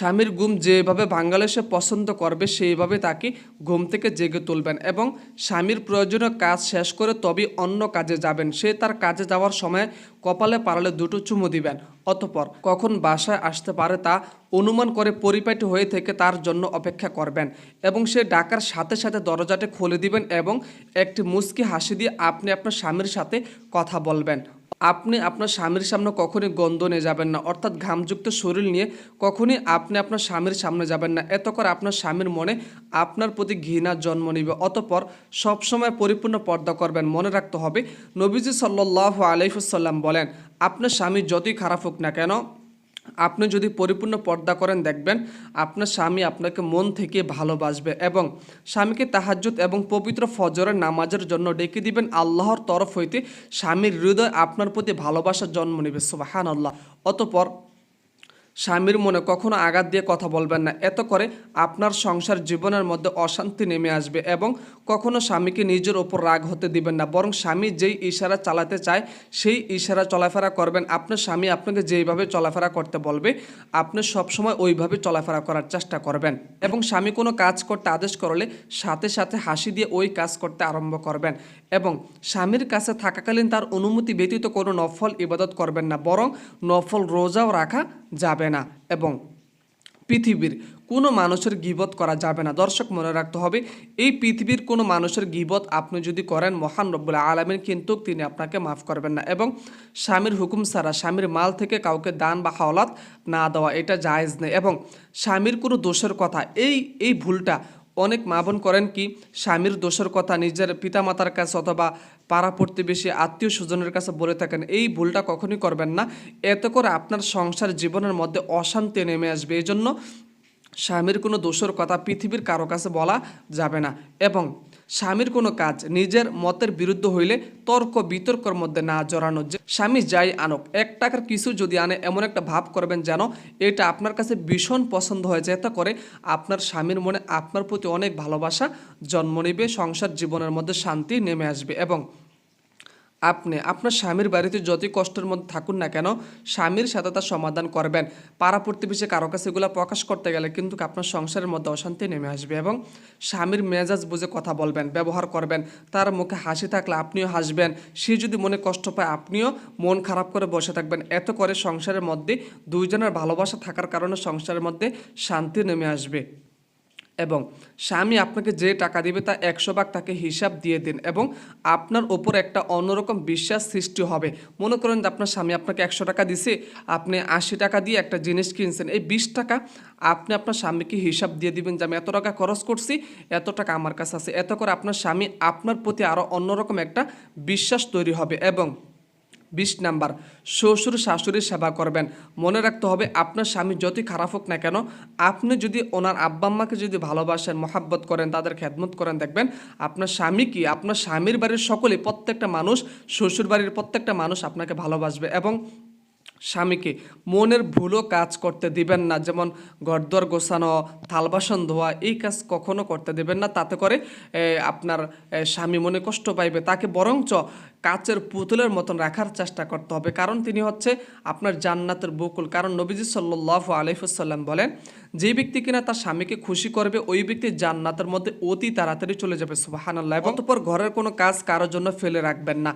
স্বামীর ঘুম যেভাবে ভাঙ্গালে সে পছন্দ করবে, সেইভাবে তাকে ঘুম থেকে জেগে তুলবেন এবং স্বামীর প্রয়োজনীয় কাজ শেষ করে তবেই অন্য কাজে যাবেন। সে তার কাজে যাওয়ার সময় কপালে পারলে দুটো চুমু দিবেন। অতপর কখন বাসায় আসতে পারে তা অনুমান করে পরিপাটি হয়ে থেকে তার জন্য অপেক্ষা করবেন এবং সে ডাকার সাথে সাথে দরজাটা খুলে দিবেন এবং একটি মুচকি হাসি দিয়ে আপনি আপনার স্বামীর সাথে কথা বলবেন। আপনি আপনার স্বামীর সামনে কখনই গন্ধ নিয়ে যাবেন না। অর্থাৎ ঘামযুক্ত শরীর নিয়ে কখনই আপনি আপনার স্বামীর সামনে যাবেন না। এত করে আপনার স্বামীর মনে আপনার প্রতি ঘৃণার জন্ম নিবে। অতপর সবসময় পরিপূর্ণ পর্দা করবেন। মনে রাখতে হবে, নবীজি সাল্লাহ আলাইফুসাল্লাম বলেন, আপনার স্বামী যতই খারাপ হোক না কেন আপনি যদি পরিপূর্ণ পর্দা করেন, দেখবেন আপনার স্বামী আপনাকে মন থেকে ভালোবাসবে এবং স্বামীকে তাহাজ্জুদ এবং পবিত্র ফজরের নামাজের জন্য ডেকে দিবেন আল্লাহর তরফ হইতে স্বামীর হৃদয় আপনার প্রতি ভালোবাসার জন্ম নেবে সুবাহান আল্লাহ অতপর স্বামীর মনে কখনো আঘাত দিয়ে কথা বলবেন না। এত করে আপনার সংসার জীবনের মধ্যে অশান্তি নেমে আসবে এবং কখনো স্বামীকে নিজের ওপর রাগ হতে দিবেন না, বরং স্বামী যেই ইশারা চালাতে চায়, সেই ইশারা চলাফেরা করবেন। আপনার স্বামী আপনাকে যেইভাবে চলাফেরা করতে বলবে, আপনি সবসময় ওইভাবে চলাফেরা করার চেষ্টা করবেন এবং স্বামী কোনো কাজ করতে আদেশ করলে সাথে সাথে হাসি দিয়ে ওই কাজ করতে আরম্ভ করবেন এবং স্বামীর কাছে থাকাকালীন তার অনুমতি ব্যতীত কোনো নফল ইবাদত করবেন না, বরং নফল রোজাও রাখা যাবে না এবং পৃথিবীর কোনো মানুষের গিবত করা যাবে না। দর্শক, মনে রাখতে হবে, এই পৃথিবীর কোনো মানুষের গিবত আপনি যদি করেন, মহান রব্বুল আলমের কিন্তু তিনি আপনাকে মাফ করবেন না এবং স্বামীর হুকুম ছাড়া, স্বামীর মাল থেকে কাউকে দান বা হাওলাত না দেওয়া এটা জায়েজ নেই এবং স্বামীর কোনো দোষের কথা, এই এই ভুলটা অনেক মা বোন করেন কি, স্বামীর দোষের কথা নিজের পিতামাতার কাছে অথবা পাড়া প্রতিবেশী আত্মীয় স্বজনের কাছে বলে থাকেন, এই ভুলটা কখনই করবেন না। এত করে আপনার সংসার জীবনের মধ্যে অশান্তি নেমে আসবে। এই জন্য স্বামীর কোনো দোষের কথা পৃথিবীর কারও কাছে বলা যাবে না। এবং স্বামীর কোনো কাজ নিজের মতের বিরুদ্ধ হইলে তর্ক বিতর্কর মধ্যে না জড়ানো যে স্বামী যাই আনক, এক টাকার কিছু যদি আনে, এমন একটা ভাব করবেন যেন এটা আপনার কাছে ভীষণ পছন্দ হয়েছে। এতে করে আপনার স্বামীর মনে আপনার প্রতি অনেক ভালোবাসা জন্ম নিবে, সংসার জীবনের মধ্যে শান্তি নেমে আসবে এবং আপনি, আপনার স্বামীর বাড়িতে যতই কষ্টের মধ্যে থাকুন না কেন, স্বামীর সাথে তার সমাধান করবেন। পাড়া প্রতিবেশী কারও কাছে এগুলো প্রকাশ করতে গেলে কিন্তু আপনার সংসারের মধ্যে অশান্তি নেমে আসবে এবং স্বামীর মেজাজ বুঝে কথা বলবেন, ব্যবহার করবেন। তার মুখে হাসি থাকলে আপনিও হাসবেন। সে যদি মনে কষ্ট পায়, আপনিও মন খারাপ করে বসে থাকবেন। এত করে সংসারের মধ্যে দুইজনের ভালোবাসা থাকার কারণে সংসারের মধ্যে শান্তি নেমে আসবে। এবং স্বামী আপনাকে যে টাকা দিবে তা একশো ভাগ তাকে হিসাব দিয়ে দিন এবং আপনার ওপর একটা অন্যরকম বিশ্বাস সৃষ্টি হবে। মনে করেন যে আপনার স্বামী আপনাকে একশো টাকা দিছে, আপনি আশি টাকা দিয়ে একটা জিনিস কিনছেন। এই বিশ টাকা আপনি আপনার স্বামীকে হিসাব দিয়ে দিবেন যে আমি এত টাকা খরচ করছি, এত টাকা আমার কাছে আছে। এত করে আপনার স্বামী আপনার প্রতি আরও অন্যরকম একটা বিশ্বাস তৈরি হবে এবং বিশ নাম্বার, শ্বশুর শাশুড়ির সেবা করবেন। মনে রাখতে হবে, আপনার স্বামী যতই খারাপ হোক না কেন, আপনি যদি ওনার আব্বা আম্মাকে যদি ভালোবাসেন, মহাব্বত করেন, তাদের খেদমত করেন, দেখবেন আপনার স্বামী কি? আপনার স্বামীর বাড়ির সকলে প্রত্যেকটা মানুষ শ্বশুর বাড়ির প্রত্যেকটা মানুষ আপনাকে ভালোবাসবে এবং স্বামীকে মনের ভুলও কাজ করতে দিবেন না। যেমন ঘরদোয়ার গোছানো, থাল বাসন ধোয়া, এই কাজ কখনো করতে দেবেন না। তাতে করে আপনার স্বামী মনে কষ্ট পাইবে। তাকে বরঞ্চ কাচের পুতুলের মতন রাখার চেষ্টা করতে হবে। কারণ তিনি হচ্ছে আপনার জান্নাতের বকুল। কারণ নবীজি সাল্লাহ আলহিফুসাল্লাম বলেন, যে ব্যক্তি কিনা তার স্বামীকে খুশি করবে, ওই ব্যক্তি জান্নাতের মধ্যে অতি তাড়াতাড়ি চলে যাবে। সুবাহান আল্লাহ অতপর ঘরের কোনো কাজ কারোর জন্য ফেলে রাখবেন না।